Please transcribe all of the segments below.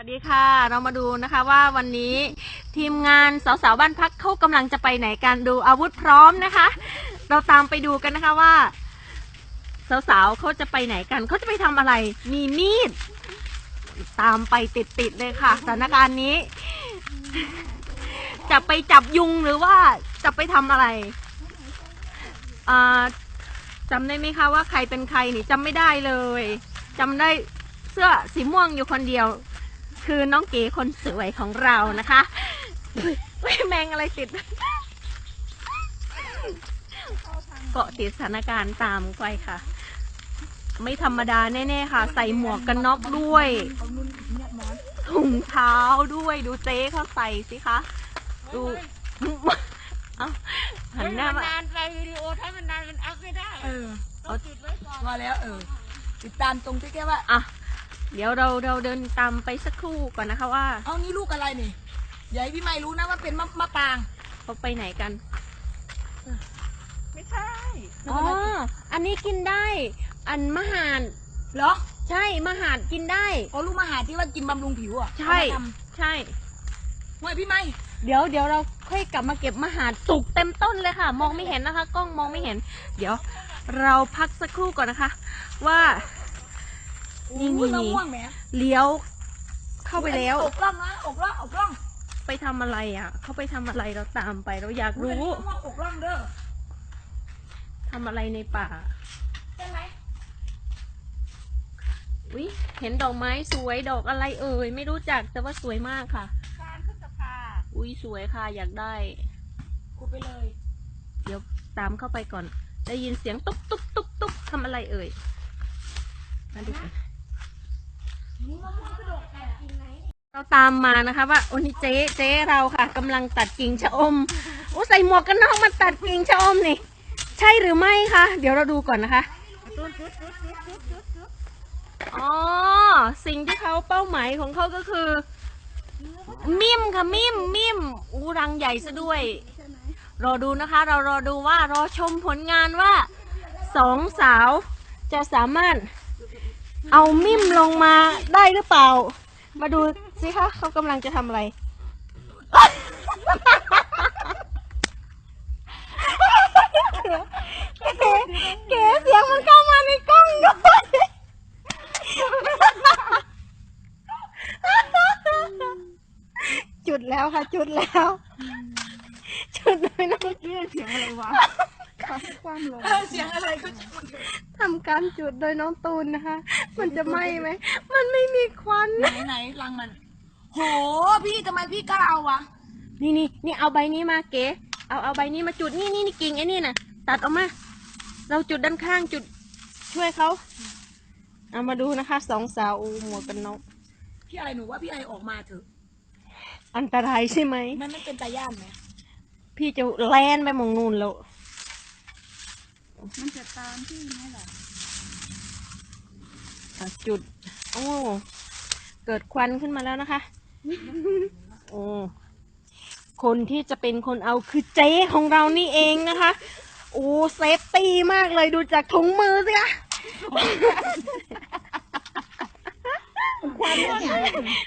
วัสดีค่ะ เรามาดูนะคะว่าวันนี้ทีมงานสาวๆบ้านพักเขากำลังจะไปไหนกันดูอาวุธพร้อมนะคะ เราตามไปดูกันนะคะว่า สาวๆเขาจะไปไหนกันเขาจะไปทำอะไร มีมีด ตามไปติดๆเลยค่ะสถานการณ์นี้ จะไปจับยุงหรือว่าจะไปทำอะไรอ่าจำได้ไหมคะว่าใครเป็นใครนี่จำไม่ได้เลยจำได้เสื้อสีม่วงอยู่คนเดียว คือน้องเก๋คนสวยของเรานะคะอุ๊ยอุ๊ยแมงอะไรติด เกาะติดสถานการณ์ตามไปค่ะ ไม่ธรรมดาแน่ๆค่ะ ใส่หมวกกันน็อกด้วย ถุงเท้าด้วยดูเจ๊เขาใส่สิคะ ดูเอ้าหันหน้ามา นานไปวิดีโอถ้ามันนานมันอัพไม่ได้ เออต้องติดไว้ก่อนพอแล้วเออ ติดตามตรงที่แกว่า อะ เดี๋ยวเราเราเดินตามไปสักครู่ก่อนนะคะว่าเอานี่ลูกอะไรนี่อย่าให้พี่ไม่รู้นะว่าเป็นมะมะปรางเขาไปไหนกัน ไม่ใช่อ๋อ อันนี้กินได้ อันมะหาดเหรอใช่มะหาดกินได้เอาลูกมาหาที่ว่ากินบำรุงผิวอะใช่เอามาทใช่ำไม่พี่ไม่เดี๋ยวเดี๋ยวเราค่อยกลับมาเก็บมะหาดสุกเต็มต้นเลยค่ะ มองไม่เห็นนะคะ กล้องมองไม่เห็น เดี๋ยวเราพักสักครู่ก่อนนะคะ ว่า นี่อุ้ยนี่มะนี่ม่วงแหมเลี้ยว เข้าไปแล้วอกล่องนะอกล่องอกล่อง ไปทำอะไรอะ เขาไปทำอะไรเราตามไปเราอยากรู้มะม่วงอกล่องเด้อทำอะไรในป่า ใช่ไหมวิเห็นดอกไม้สวยดอกอะไรเอ่ยไม่รู้จักแต่ว่าสวยมากค่ะ การขึ้นสะพานอุ้ยสวยค่ะอยากได้ขุดไปเลย เดี๋ยวตามเข้าไปก่อน ได้ยินเสียงตุ๊บตุ๊บตุ๊บตุ๊บทำอะไรเอ่ยมาดูกัน เราตามมานะคะว่าโอ้นี่เจ๊เจ๊เราค่ะกำลังตัดกิ่งชะอมโอ้ใส่หมวกกันน็อกมาตัดกิ่งชะอมนี่ ใช่หรือไม่คะเดี๋ยวเราดูก่อนนะคะอ๋อสิ่งที่เขาเป้าหมายของเขาก็คือ มิมค่ะมิมมิมอูรังใหญ่ซะด้วย รอดูนะคะ เรารอดูว่ารอชมผลงานว่าสองสาวจะสามารถ เอามิมลงมาได้หรือเปล่า มาดูสิคะเขากำลังจะทำอะไร เก๋เก๋เสียงมันเข้ามาในกล้องด้วยจุดแล้วค่ะ จุดแล้ว จุดเลยน้องเสียงอะไรวะ ความลงเออเสียงอะไรก็จะมันทำการจุดโดยน้องตูนนะคะ มันจะไหม้ไหม มันไม่มีควันไหนไหนรังมัน โห พี่ทำไมพี่กล้าเอาวะ นี่นี่นี่เอาใบนี้มาเก๋ เอาเอาใบนี้มาจุดนี่นี่นี่กิ่งไอ้นี่น่ะ ตัดออกมา เราจุดด้านข้างจุดช่วยเขาเอามาดูนะคะสองสาวอูหมวกกันน็อกพี่ไอหนูว่าพี่ไอออกมาเถอะ อันตรายใช่ไหมมันไม่เป็นตาย่านไหมพี่จะแล่นไปหมองนูนแล้ว มันจะตามที่ไหมล่ะอะจุด โอ้ เกิดควันขึ้นมาแล้วนะคะ โอ้คนที่จะเป็นคนเอาคือเจ๊ของเรานี่เองนะคะ โอ้เซฟตี้มากเลยดูจากถุงมือสิคะ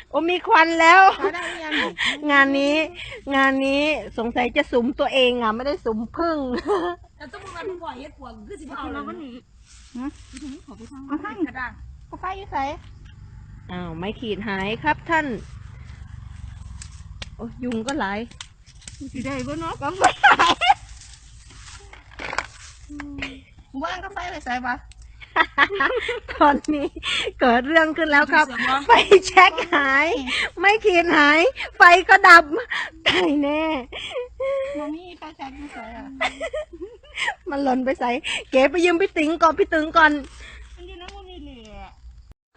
โอ้มีควันแล้วได้ยังงานนี้ งานนี้สงสัยจะสุมตัวเองอะ ไม่ได้สุมพึ่ง แต่สมมติว่าพี่ปล่อยเฮ็ดปวกคือสิบเอาเลเรายก็หนีหืมขอไปทางเอาให้กระด้างกาแฟอยู่ไหนอ้าวไม่ขีดหายครับท่าน โอ้ยุงก็หลายสิได้บ่เนาะกาแฟว่างกาแฟไปใส่ปะตอนนี้เกิดเรื่องขึ้นแล้วครับเสียงวะไฟแช็กหาย ไม่ขีดหาย ไฟก็ดับตายแน่มันมีปลาแซกไม่ใช่อะ มันหล่นไปใส่เก๋ไปยืมพี่ติ๋งก่อนพี่ติ๋งก่อน มันอยู่น้ำมันนี่แหละ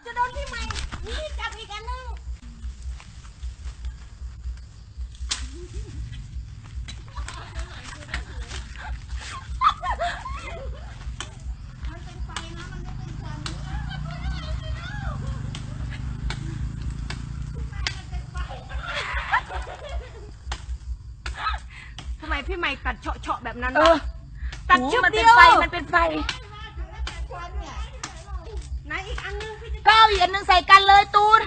จะโดนพี่ใหม่นี่จับอีกอันนึงทำไมพี่ใหม่ตัดเฉาะๆแบบนั้นเอวะอ ตัดชุดมันเดีเป็นยวไฟ มันเป็นไฟไหนอีกอันนึงพี่จะก็เอาอีกอันนึงใส่กันเลยตูน